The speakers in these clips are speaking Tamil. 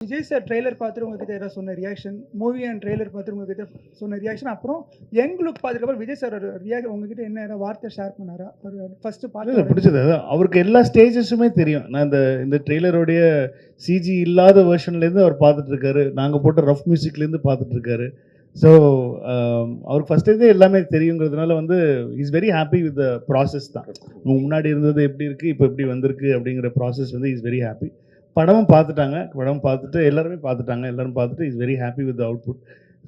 விஜய் சார் ட்ரெய்லர் பார்த்துட்டு உங்ககிட்ட ஏதாவது சொன்ன ரியாக்ஷன் மூவி அண்ட் ட்ரெய்லர் பார்த்துட்டு உங்ககிட்ட சொன்ன ரியாக்ஷன் அப்புறம் யங் லுக் பார்த்துக்கப்புறம் விஜய் சார் ரியாக்ட் உங்ககிட்ட என்ன வார்த்தை ஷேர் பண்ணாரா? ஃபர்ஸ்ட் இல்லை பார்த்து பிடிச்சது அவருக்கு எல்லா ஸ்டேஜஸுமே தெரியும். நான் இந்த இந்த ட்ரெய்லருடைய சிஜி இல்லாத வெர்ஷன்லேருந்து அவர் பார்த்துட்டு இருக்காரு. நாங்கள் போட்ட ரஃப் மியூசிக்லேருந்து பார்த்துட்டு இருக்காரு. ஸோ அவருக்கு ஃபஸ்ட்டே எல்லாமே தெரியுங்கிறதுனால வந்து is very happy with the process தான். முன்னாடி இருந்தது எப்படி இருக்குது இப்போ எப்படி வந்திருக்கு அப்படிங்கிற ப்ராசஸ் வந்து இஸ் வெரி ஹாப்பி படமும் பார்த்துட்டாங்க. படம் பார்த்துட்டு எல்லாருமே பார்த்துட்டாங்க. எல்லாரும் பார்த்துட்டு is very happy with output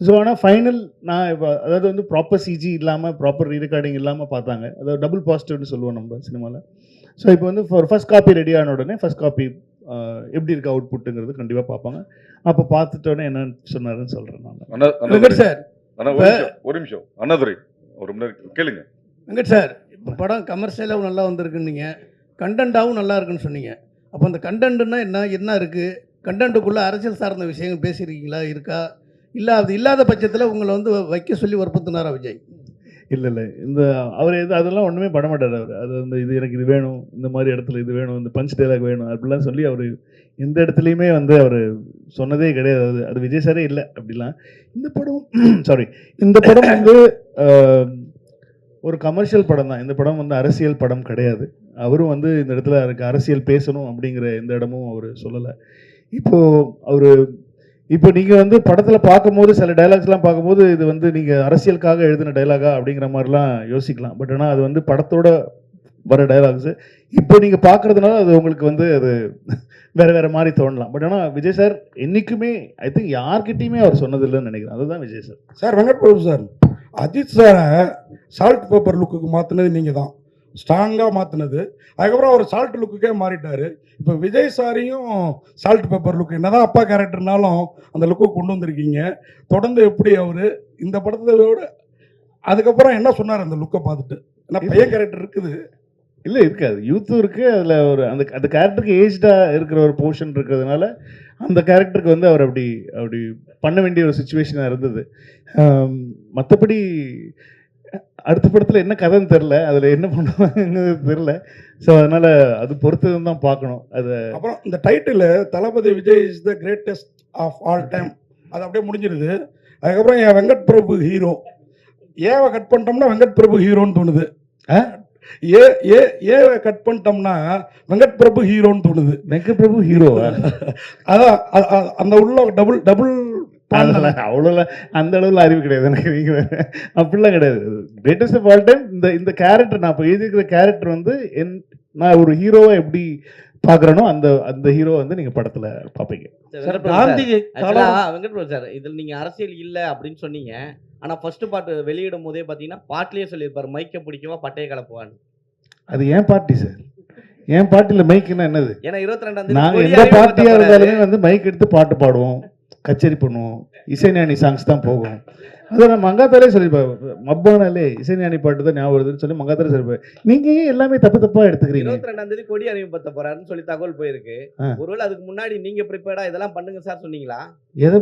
so ஆனால் ஃபைனல் நான் இப்போ அதாவது வந்து ப்ராப்பர் சிஜி இல்லாமல் ப்ராப்பர் ரீரெக்கார்டிங் இல்லாமல் பார்த்தாங்க. அதாவது டபுள் பாசிட்டிவ்னு சொல்லுவோம் நம்ம சினிமாவில் ஸோ இப்போ வந்து ஃபார் ஃபர்ஸ்ட் காப்பி ரெடி ஆன உடனே ஃபர்ஸ்ட் காப்பி எப்படி இருக்கு அவுட்புட்டுங்கிறது கண்டிப்பாக பார்ப்பாங்க. அப்போ பார்த்துட்டோன்னே என்னன்னு சொன்னாருன்னு சொல்கிறேன் நான். சார். ஒரு நிமிஷம் அண்ணாதுரை ஒரு மணி நேரம் கேளுங்க. வெங்கட் சார் இப்போ படம் கமர்ஷியலாகவும் நல்லா வந்திருக்குன்னீங்க. கண்டென்ட்டாகவும் நல்லா இருக்குன்னு சொன்னீங்க. அப்போ அந்த கண்டென்ட்னா என்ன என்ன இருக்குது கண்டென்ட்டுக்குள்ளே அரசியல் சார்ந்த விஷயங்கள் பேசியிருக்கீங்களா? இருக்கா? இல்லை அது இல்லாத பட்சத்தில் உங்களை வந்து வைக்க சொல்லி வற்புறுத்தினாரா விஜய்? இல்லை இல்லை. இந்த அவர் எது அதெல்லாம் ஒன்றுமே பண்ண மாட்டார் அவர். அது வந்து இது எனக்கு இது வேணும் இந்த மாதிரி இடத்துல இது வேணும் இந்த பஞ்ச் டைலாக் வேணும் அப்படிலாம் சொல்லி அவர் எந்த இடத்துலையுமே வந்து அவர் சொன்னதே கிடையாது. அது அது விஜய் சாரே இல்லை அப்படிலாம். இந்த படம் சாரி இந்த படம் வந்து ஒரு கமர்ஷியல் படம் தான். இந்த படம் வந்து அரசியல் படம் கிடையாது. அவரும் வந்து இந்த இடத்துல எனக்கு அரசியல் பேசணும் அப்படிங்கிற எந்த இடமும் அவர் சொல்லலை. இப்போது அவர் இப்போ நீங்கள் வந்து படத்தில் பார்க்கும்போது சில டைலாக்ஸ்லாம் பார்க்கும்போது இது வந்து நீங்கள் அரசியலுக்காக எழுதின டைலாகா அப்படிங்கிற மாதிரிலாம் யோசிக்கலாம். பட் ஆனால் அது வந்து படத்தோட வர டைலாக்ஸு இப்போ நீங்கள் பார்க்குறதுனால அது உங்களுக்கு வந்து அது வேறு வேறு மாதிரி தோணலாம். பட் ஆனால் விஜய் சார் என்றைக்குமே ஐ திங்க் யார்கிட்டையுமே அவர் சொன்னதில்லைன்னு நினைக்கிறேன். அதுதான் Vijay sir sir Venkat Prabhu sir Ajith சாரை சால்ட் பேப்பர் லுக்குக்கு மாற்றினது நீங்கள் தான் ஸ்ட்ராங்காக மாற்றினது அதுக்கப்புறம் அவர் சால்ட் லுக்குக்கே மாறிட்டார். இப்போ விஜய் சாரையும் சால்ட் பேப்பர் லுக் என்னதான் அப்பா கேரக்டர்னாலும் அந்த லுக்கு கொண்டு வந்திருக்கீங்க. தொடர்ந்து எப்படி அவர் இந்த படத்தை விட அதுக்கப்புறம் என்ன சொன்னார் அந்த லுக்கை பார்த்துட்டு? ஏன்னா பையன் கேரக்டர் இருக்குது. இல்லை இருக்காது. யூத்தும் இருக்குது அதில் ஒரு அந்த அந்த கேரக்டருக்கு ஏஜ்டாக இருக்கிற ஒரு போர்ஷன் இருக்கிறதுனால அந்த கேரக்டருக்கு வந்து அவர் அப்படி அப்படி பண்ண வேண்டிய ஒரு சுச்சுவேஷனாக இருந்தது. மற்றபடி அடுத்த படத்தில் என்ன கதைன்னு தெரில அதில் என்ன பண்ணுவாங்கன்னு தெரில ஸோ அதனால் அது பொறுத்தது தான் பார்க்கணும். அதை அப்புறம் இந்த title Thalapathy Vijay is the greatest of all time அது அப்படியே முடிஞ்சிருது. அதுக்கப்புறம் என் வெங்கட் பிரபு ஹீரோ ஏவை கட் பண்ணிட்டோம்னா வெங்கட் பிரபு ஹீரோன்னு தோணுது? ஏ ஏ ஏவை கட் பண்ணிட்டோம்னா வெங்கட் பிரபு ஹீரோன்னு தோணுது. வெங்கட் பிரபு ஹீரோவா அதான் அந்த உள்ள டபுள் டபுள் அதெல்லாம் அவ்வளோலாம் அந்த அளவுல அறிவு கிடையாது எனக்கு. நீங்க வேற. அப்படிலாம் கிடையாது. கிரேட்டஸ்ட் ஆஃப் ஆல் டைம் இந்த இந்த கேரக்டர் நான் இப்போ எழுதியிருக்கிற கேரக்டர் வந்து என் நான் ஒரு ஹீரோவை எப்படி பார்க்குறேனோ அந்த அந்த ஹீரோ வந்து நீங்கள் படத்தில் பார்ப்பீங்க. சார் காந்தி ஆக்சுவலா வெங்கட் பிரபு சார் இதில் நீங்க அரசியல் இல்ல அப்படின்னு சொன்னீங்க. ஆனா ஃபர்ஸ்ட் பாட்டு வெளியிடும் போதே பாத்தீங்கன்னா பாட்டிலேயே சொல்லியிருப்பாரு மைக்க பிடிக்கவா பட்டைய கலப்புவான்னு. அது ஏன் பார்ட்டி சார் என் பார்ட்டியில் மைக்குன்னா என்னது? ஏன்னா இருபத்தி ரெண்டாம் நாங்கள் எந்த பார்ட்டியாக இருந்தாலுமே வந்து மைக் எடுத்து பாட்டு பாடுவோம். கச்சேரி பண்ணுவோம். இசைஞானி சாங்ஸ் தான் போகும். அதை நான் மங்காத்தாலே சொல்லியிருப்பேன். மப்பானாலே இசைஞானி பாட்டு தான் ஞாபகம் வருதுன்னு சொல்லி மங்காத்தாலே சொல்லியிருப்பேன். நீங்கள் ஏன் எல்லாமே தப்பு தப்பாக எடுத்துக்கிறீங்க? இருபத்தி ரெண்டாம் தேதி கொடி அறிமுகப்படுத்த போறாருன்னு சொல்லி தகவல் போயிருக்கு. ஒருவேளை அதுக்கு முன்னாடி நீங்க ப்ரிப்பேர்டா இதெல்லாம் பண்ணுங்க சார் சொன்னீங்களா? எதை